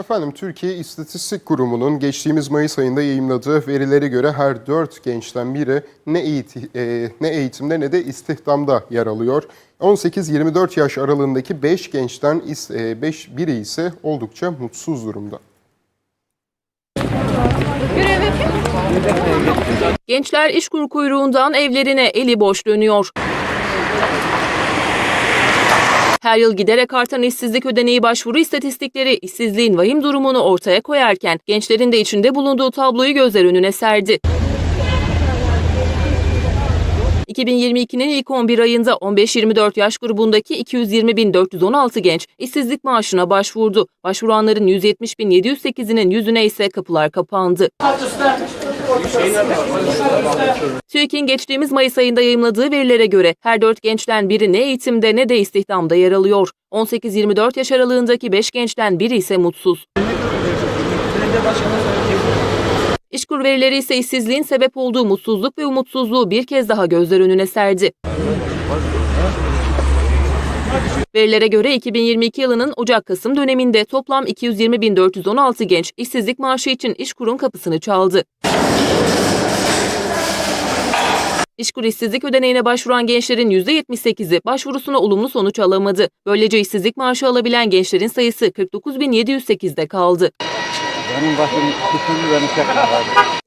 Efendim Türkiye İstatistik Kurumu'nun geçtiğimiz Mayıs ayında yayımladığı verilere göre her 4 gençten biri ne, eğiti- e, ne eğitimde ne de istihdamda yer alıyor. 18-24 yaş aralığındaki 5 gençten 5 biri ise oldukça mutsuz durumda. Gençler işkur kuyruğundan evlerine eli boş dönüyor. Her yıl giderek artan işsizlik ödeneği başvuru istatistikleri işsizliğin vahim durumunu ortaya koyarken gençlerin de içinde bulunduğu tabloyu gözler önüne serdi. 2022'nin ilk 11 ayında 15-24 yaş grubundaki 220.416 genç işsizlik maaşına başvurdu. Başvuranların 170.708'inin yüzüne ise kapılar kapandı. TÜİK'in geçtiğimiz Mayıs ayında yayımladığı verilere göre her 4 gençten biri ne eğitimde ne de istihdamda yer alıyor. 18-24 yaş aralığındaki 5 gençten biri ise mutsuz. İşkur verileri ise işsizliğin sebep olduğu mutsuzluk ve umutsuzluğu bir kez daha gözler önüne serdi. Verilere göre 2022 yılının Ocak-Kasım döneminde toplam 220.416 genç işsizlik maaşı için İşkur'un kapısını çaldı. İşkur işsizlik ödeneğine başvuran gençlerin %78'i başvurusuna olumlu sonuç alamadı. Böylece işsizlik maaşı alabilen gençlerin sayısı 49.708'de kaldı. Benim başım tutuldu benim tekrar.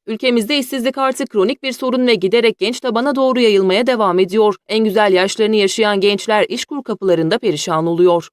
Ülkemizde işsizlik artık kronik bir sorun ve giderek genç tabana doğru yayılmaya devam ediyor. En güzel yaşlarını yaşayan gençler işkur kapılarında perişan oluyor.